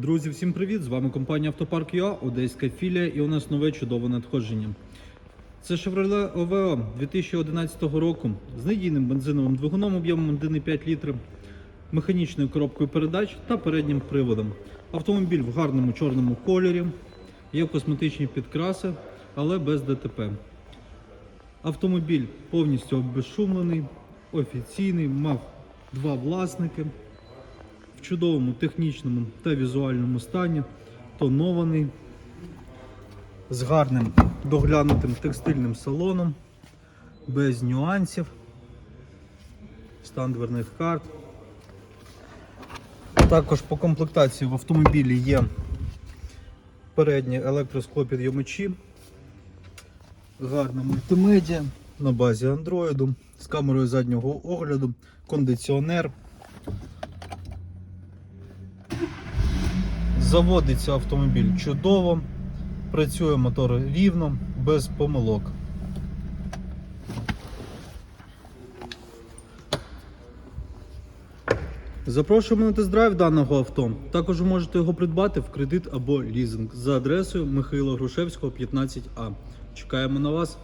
Друзі, всім привіт! З вами компанія Автопарк ЮА, Одеська філія, і у нас нове чудове надходження. Це Chevrolet OVO 2011 року з надійним бензиновим двигуном об'ємом 1,5 літри, механічною коробкою передач та переднім приводом. Автомобіль в гарному чорному кольорі, є косметичні підкраси, але без ДТП. Автомобіль повністю обезшумлений, офіційний, мав два власники чудовому технічному та візуальному стані, тонований, з гарним доглянутим текстильним салоном, без нюансів, стан дверних карт. Також по комплектації в автомобілі є передні електросклопідйомачі, гарна мультимедіа на базі Android, з камерою заднього огляду, кондиціонер. Заводиться автомобіль чудово, працює мотор рівно, без помилок. Запрошуємо на тест-драйв даного авто. Також можете його придбати в кредит або лізинг за адресою Михайла Грушевського, 15А. Чекаємо на вас.